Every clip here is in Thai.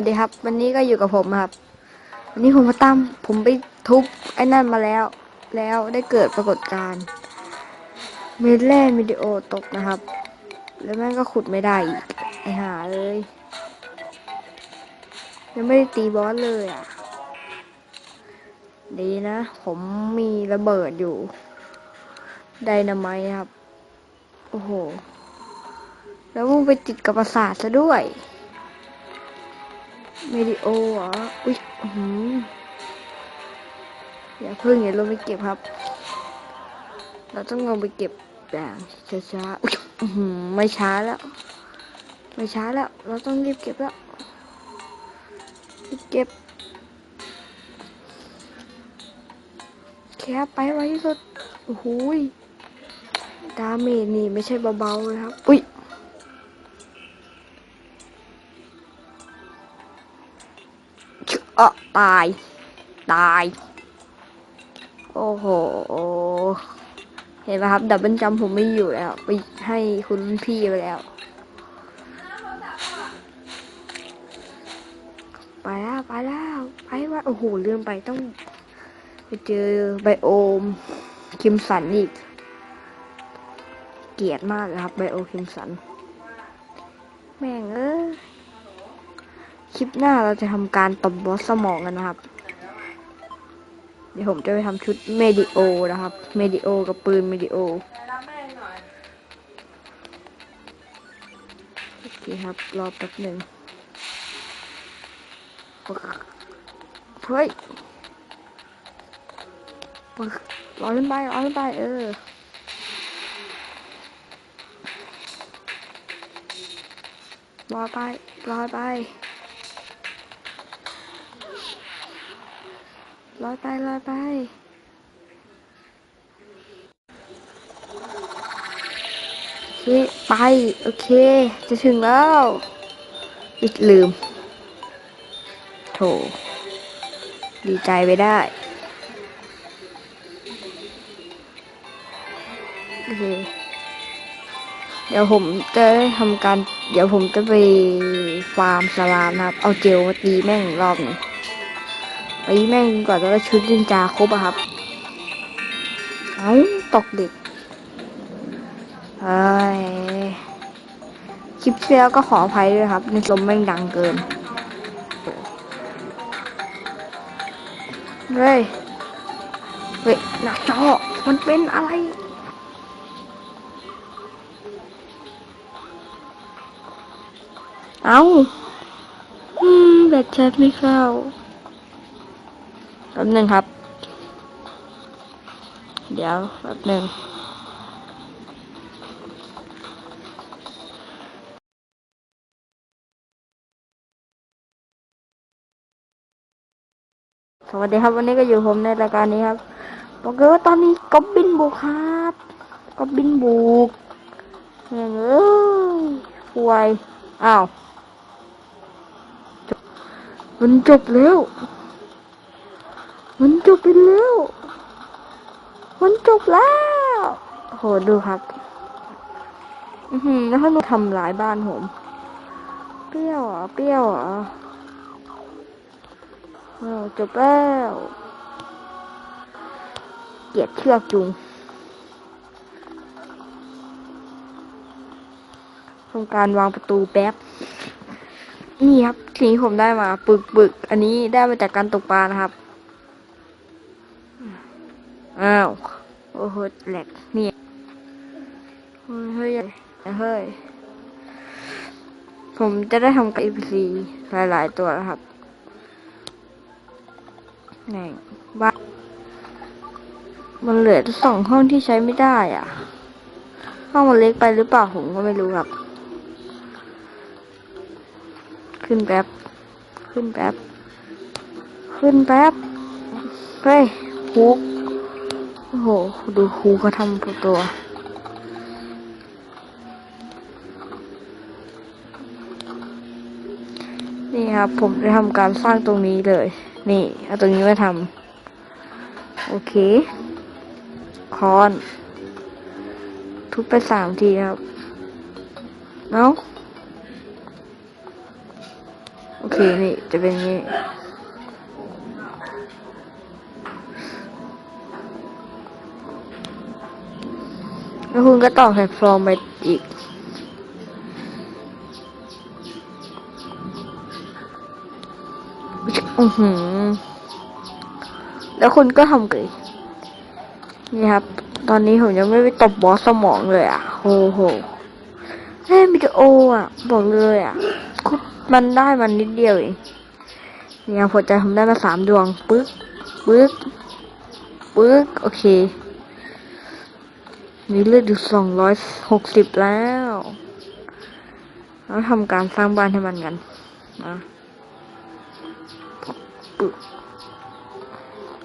วัสดีครับ วันนี้ก็อยู่กับผมครับวันนี้ผมมาตามผมไปทุบไอ้นั่นมาแล้ว แล้วได้เกิดปรากฏการณ์เมดแล่วิดีโอตกนะครับ แล้วแม่งก็ขุดไม่ได้อีกไอหาเลยยังไม่ได้ตีบอสเลยอะ ดีนะ ผมมีระเบิดอยู่ไดนาไมต์ครับ โอ้โห แล้วมึงไปติดกับประสาทซะด้วย เมดิโอเหรอ อุ๊ยอื้อหืออย่าเพิ่งอย่าลงไปเก็บครับ เราต้องลงไปเก็บอย่างช้าๆอุ๊ยหือไม่ช้าแล้ว ไม่ช้าแล้ว เราต้องรีบเก็บแล้ว รีบเก็บแค่ไปไว้ที่สุดโอ้โหยดาเมจนี่ไม่ใช่เบาๆเลยครับ อุ๊ย ตาย ตาย โอ้โห เห็นไหมครับ ดับเบิลจัมผมไม่อยู่แล้ว ไปให้คุณพี่ไปแล้ว ไปแล้ว ไปแล้ว ไปว่า โอ้โหลืมไปต้อง ไปเจอไบโอม คิมสันอีก เกลียดมากเลยครับ ไบโอคิมสัน แม่งเอ้ย ลิปหน้าเราจะทำการตบบอสสมองกันนะครับ เดี๋ยวผมจะไปทำชุดเมดิโอนะครับ เมดิโอกับปืนเมดิโอโอเคครับ รอแป๊บหนึ่งเฮ้ยรอขึ้นไปรอขึ้นไปเออรอไปรอไป ลอยไปลอยไปโอเคไป โอเค จะถึงแล้วอีกลืม โถ ดีใจไปได้ โอเค เดี๋ยวผมจะทำการ เดี๋ยวผมจะไปฟาร์มสลามนะครับ เอาเจลมาตีแม่งรอบหนึ่ง ตีแม่งกว่าจะได้ชุดนินจาครบอะครับ เอาตกเด็กเฮ้ยคลิปที่แล้วก็ขออภัยด้วยครับในลมแม่งดังเกิน เฮ้ย เฮ้ยหนักจอมันเป็นอะไรเอาอืมแบตแชทไม่เข้า ป๊บหนึ่งครับ เดี๋ยวแป๊บหนึ่งสวัสดีครับวันนี้ก็อยู่ผมในรายการนี้ครับบอกเลยว่าตอนนี้กอบบินบุกครับกอบบินบุกแม่งเอ้ยป่วยอ้าวมันจบแล้ว มันจบไปแล้ว มันจบแล้ว โหดูครับ อือหือแล้วถ้าหนูทำร้ายบ้านผม เปรี้ยวอะเปรี้ยวอะเออจบแล้วเกลียดเชือกจุงทำการวางประตูแป๊บ นี่ครับสิ่งที่ผมได้มาปึกปึกอันนี้ได้มาจากการตกปลานะครับ อ้าวโอ้โหแหลกเนี่ยเฮ้ยเฮ้ยผมจะได้ทำกับ EPC หลาย ๆ ตัวแล้วครับแหนบ้ามันเหลือสองห้องที่ใช้ไม่ได้อะ ห้องมันเล็กไปหรือเปล่าผมก็ไม่รู้ครับ ขึ้นแป๊บ ขึ้นแป๊บ ขึ้นแป๊บ เฮ้ยฮุก โห ดูครูเขาทำตัวตัวนี่ครับ ผมได้ทำการสร้างตรงนี้เลย นี่ เอาตรงนี้มาทำโอเค คอน ทุบไปสามทีครับเอ้าโอเค นี่ จะเป็นอย่าง แล้วคุณก็ต่อแพลตฟอร์มไปอีก อือหือ แล้วคุณก็ทำกันนี่ครับ ตอนนี้ผมยังไม่ไปตบบอสสมองเลยอะโหโหเล่นวิดีโออะ บอกเลยอะ มันได้มันนิดเดียวเองเนี่ครับหัวใจผมได้มาสามดวงปึ๊กปึ๊กปึ๊กโอเค มีเลือดอยู่สองร้อยหกสิบแล้วแล้วทำการสร้างบ้านให้มันกันนะ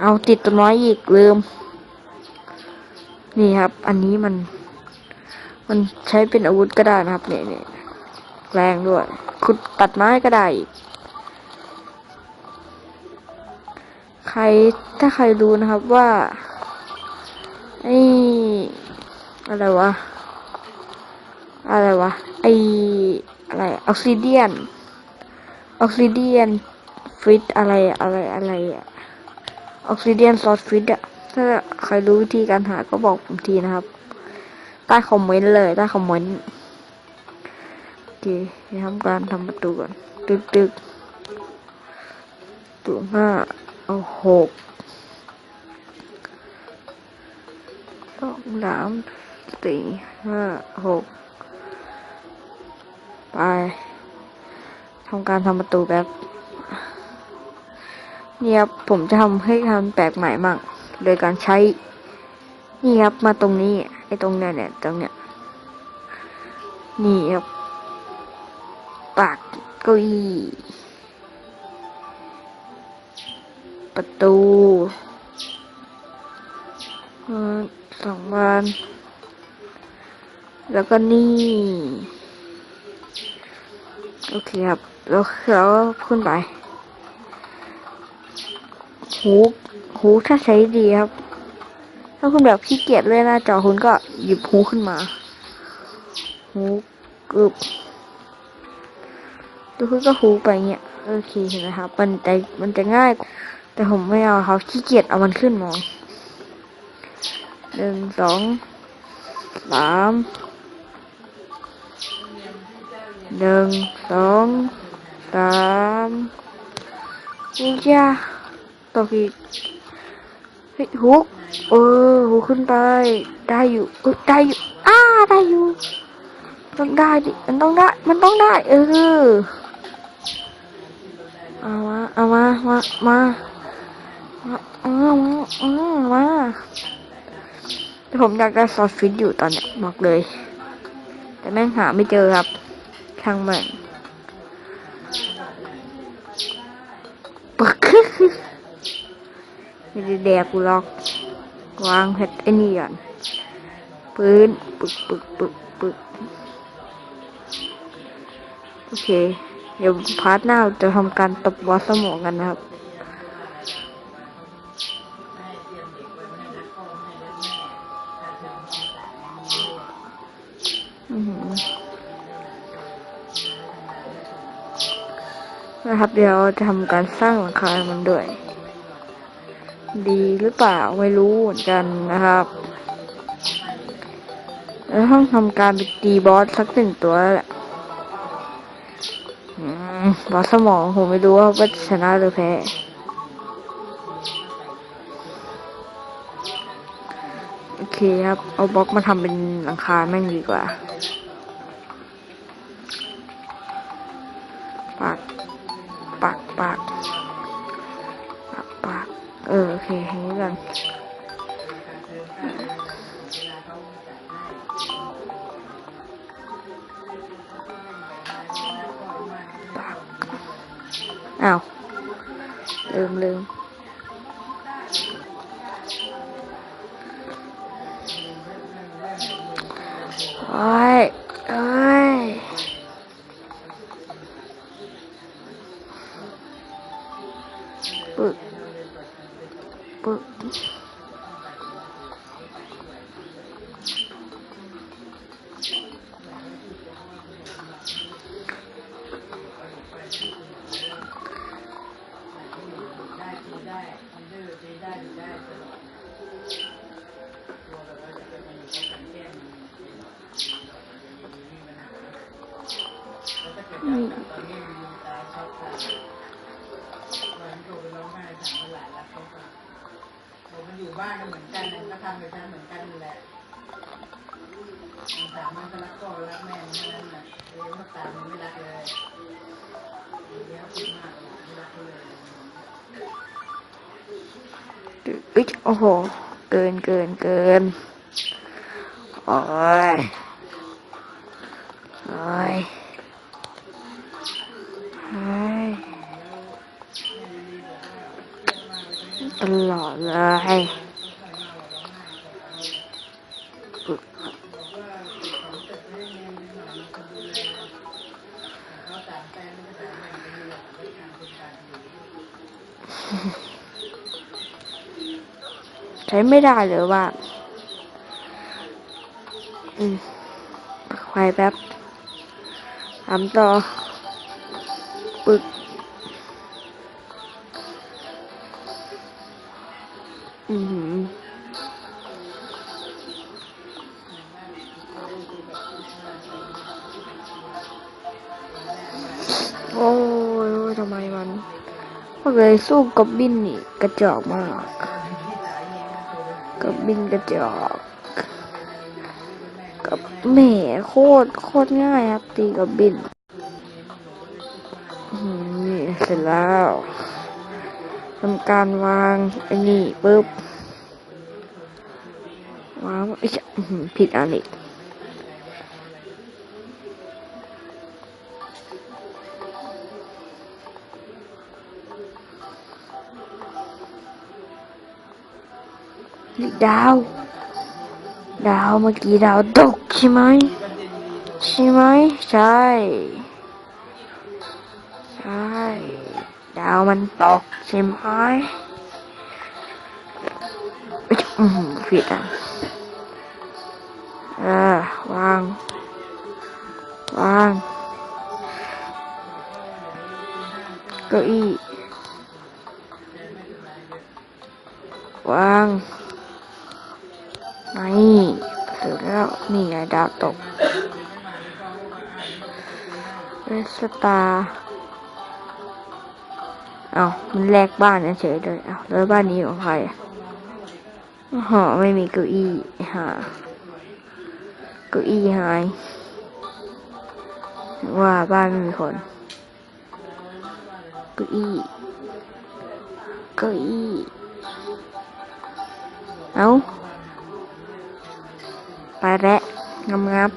เอาติดตัวน้อยอีกลืม นี่ครับ อันนี้มัน มันใช้เป็นอาวุธก็ได้นะครับเนี่ยเนี่ยแรงด้วย ขุดตัดไม้ก็ได้อีก ใครถ้าใครรู้นะครับว่า อะไรวะ อะไรวะ ไออะไร ออกซิเดียน ออกซิเดียนฟิตอะไรอะไรอะไรอะออกซิเดียนซอสฟิตอะถ้าใครรู้วิธีการหาก็บอกผมทีนะครับ ใต้คอมเมนต์เลย ใต้คอมเมนต์โอเคทำการทำประตูก่อนตึกตึกตัวห้าเอาหก สองสามสี่ห้าหกไปทำการทำประตูแบบนี่ครับผมจะทำให้ทำแปลกใหม่มั่งโดยการใช้ นี่ครับมาตรงนี้ไอ้ตรงเนี้ยเนี่ยตรงเนี้ยนี่ครับปากเก้าอี้ประตู สองบาน แล้วก็นี่ โอเคครับ แล้วแล้วขึ้นไป หูหูถ้าใช้ดีครับ ถ้าคุณแบบขี้เกียจเลยหน้าจอคุณก็หยิบหูขึ้นมา หูกึบแล้วคุณก็หูไปเงี้ย โอเคเห็นไหมครับ มันจะมันจะง่าย แต่ผมไม่เอาเขาขี้เกียจเอามันขึ้นมา หนึ่งสองสามหนึ่งสองสามนี่จ้าตกอีกเฮ้ยฮุกเออฮุกขึ้นไป ได้อยู่เอยได้อยู่อ้าได้อยู่ต้องได้ดิมันต้องได้มันต้องได้ เออเอามาเอามามามามาเอามาเอามา ผมอยากได้ซอสฟิตอยู่ตอนเนี้ยบอกเลย แต่แม่งหาไม่เจอครับช่างแม่งปึกไม่ได้แดกกูหรอกวางเพชรไอ้นี่ก่อนปืนปึกปึกปึกปึกโอเค เดี๋ยวพาร์ทหน้าจะทำการตบวอสสมองกันนะครับ นะครับ เดี๋ยวจะทำการสร้างหลังคามันด้วย ดีหรือเปล่าไม่รู้เหมือนกันนะครับแล้วต้องทำการไปตีบอสสักหนึ่งตัวแล้วแหละบอสสมองผมไม่รู้ว่าว่าชนะหรือแพ้โอเคครับ เอาบล็อกมาทำเป็นหลังคาแม่งดีกว่าปาก ปากปากปากปากเออโอเคอย่างนี้กันปากอ้าวลืมลืมโอ้ยโอ้ยามมันก็รักพ่อรักแม่มันนั่นแหละเอ้ยมันตามมันไม่รักเลยเดี๋ยวพูดมากเลยไม่รักเลยอุ๊ยโอ้โห เกินเกินเกินโอ้ยโอ้ยโอ้ยตลอดเลยปึก เขาตามแฟนไม่ได้ตามแม่ไม่ได้หรอกไม่ทำเป็นการอยู่ ใช้ไม่ได้เลยว่า อืมไฟแป๊บทำต่อปึก ก็เลยสู้กับบินนี่กระจอกมากกับบินกระจอก กับแหม่โคตรโคตรง่ายครับตีกับบินนี่เสร็จแล้วทำการวางไอ้นี่ปุ๊บวางไอ้ผิดอันอีก ดาว ดาวเมื่อกี้ดาวตกใช่ไหมใช่ไหมใช่ ใช่ ดาวมันตกใช่ไหมอืมผิดอะเออวางวางเก้าอี้วาง นี่เสร็จแล้วนี่ไงดาวตกเรสตาเอามันแลกบ้านเฉยเลยเอาแล้วบ้านนี้ของใครอ๋อไม่มีเก้าอี้ฮะเก้าอี้หายว่าบ้านไม่มีคนเก้าอี้เก้าอี้เอา ไปแล้วงับงับ